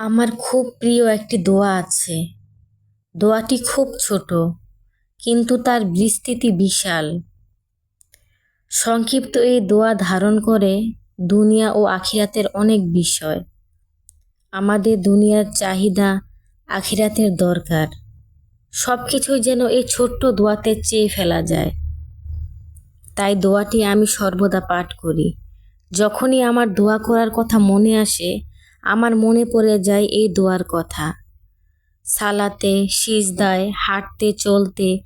আমার খুব প্রিয় একটি দোয়া আছে। দোয়াটি খুব ছোট, কিন্তু তার বিস্তৃতি বিশাল। সংক্ষিপ্ত এই দোয়া ধারণ করে দুনিয়া ও আখিরাতের অনেক বিষয়। আমাদের দুনিয়ার চাহিদা আখিরাতের দরকার। সব কিছুই যেন এই ছোট্ট দোয়াতে চেয়ে ফেলা যায়। তাই দোয়াটি আমি সর্বদা পাঠ করি। যখনই আমার দোয়া করার কথা মনে আসে আমার মনে পড়ে যায় এই দোয়ার কথা। সালাতে, সিজদায়, হাঁটতে, চলতে,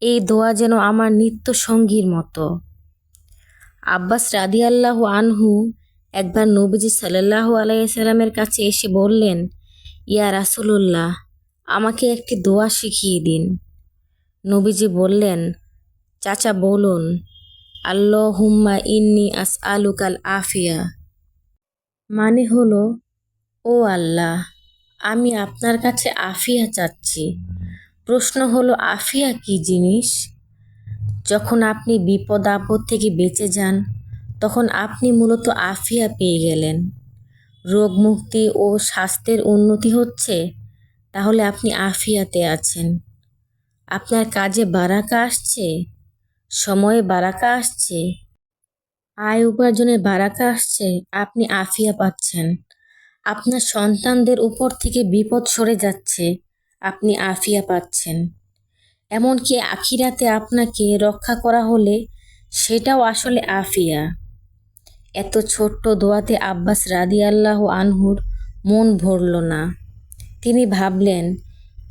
এই দোয়া যেন আমার নিত্য সঙ্গীর মতো। আব্বাস রাদিয়াল্লাহু আনহু একবার নবীজি সাল্লাল্লাহু আলাইসাল্লামের কাছে এসে বললেন, ইয়া রাসুলুল্লাহ, আমাকে একটি দোয়া শিখিয়ে দিন। নবীজি বললেন, চাচা, বলুন আল্লাহ হুম্মা ইন্নি আস আলুকাল আফিয়া। মানে হলো ও আল্লাহ, আমি আপনার কাছে আফিয়া চাচ্ছি। প্রশ্ন হলো, আফিয়া কি জিনিস? যখন আপনি বিপদ আপদ থেকে বেঁচে যান, তখন আপনি মূলত আফিয়া পেয়ে গেলেন। রোগ মুক্তি ও স্বাস্থ্যের উন্নতি হচ্ছে, তাহলে আপনি আফিয়াতে আছেন। আপনার কাজে বারাকা আসছে? সময়ে বারাকা আসছে? আয় উপার্জনের বারাকা আসছে? আপনি আফিয়া পাচ্ছেন। আপনার সন্তানদের উপর থেকে বিপদ সরে যাচ্ছে, আপনি আফিয়া পাচ্ছেন। এমনকি আখিরাতে আপনাকে রক্ষা করা হলে সেটাও আসলে আফিয়া। এত ছোট্ট দোয়াতে আব্বাস রাদি আল্লাহ আনহুর মন ভরল না। তিনি ভাবলেন,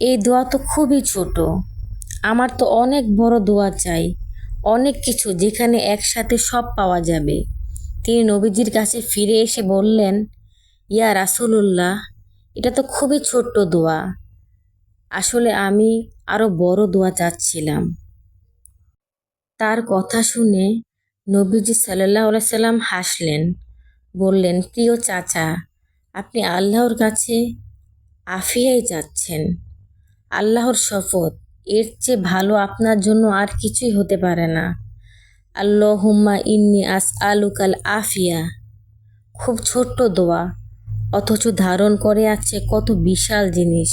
এই দোয়া তো খুবই ছোট। আমার তো অনেক বড় দোয়া চাই, অনেক কিছু যেখানে একসাথে সব পাওয়া যাবে। তিনি নবীজির কাছে ফিরে এসে বললেন ইয়া রাসুলুল্লাহ, এটা তো খুবই ছোট্ট দোয়া। আসলে আমি আরও বড় দোয়া চাচ্ছিলাম। তার কথা শুনে নবীজি সাল্লাহ সাল্লাম হাসলেন, বললেন, প্রিয় চাচা, আপনি আল্লাহর কাছে আফিয়াই চাচ্ছেন আল্লাহর শপথ, এর চেয়ে ভালো আপনার জন্য আর কিছুই হতে পারে না। আল্লাহ হুম্মা ইন্নি আস আলুকাল আফিয়া। খুব ছোট্ট দোয়া। অথচ ধারণ করে আছে কত বিশাল জিনিস।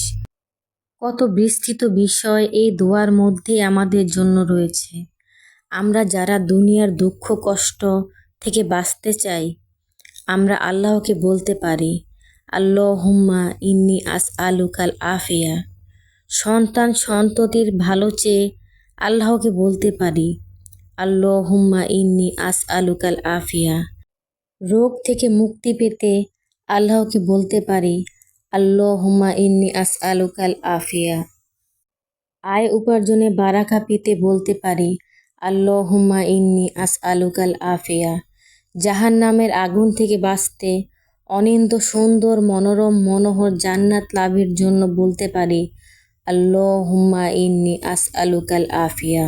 কত বিস্তৃত বিষয় এই দোয়ার মধ্যে আমাদের জন্য রয়েছে। আমরা যারা দুনিয়ার দুঃখ, কষ্ট থেকে বাঁচতে চাই, আমরা আল্লাহকে বলতে পারি আল্লাহ হুম্মা ইন্নি আস আলুকাল আফিয়া। সন্তান সন্ততির ভালো চেয়ে আল্লাহকে বলতে পারি আল্লাহ হুম্মা ইন্নি আস আলুকাল আফিয়া। রোগ থেকে মুক্তি পেতে আল্লাহকে বলতে পারি আল্লাহ হুম্মা ইন্নি আস আলুকাল আফিয়া। আয় উপার্জনে বারাকা পেতে বলতে পারি আল্লাহ হুম্মা ইন্নি আস আলুকাল আফিয়া। জাহান নামের আগুন থেকে বাঁচতে অনিন্দ সুন্দর মনোরম মনোহর জান্নাত লাভের জন্য বলতে পারি আল্লাহ হুম্মা ইন্নি আস আলুকাল আফিয়া।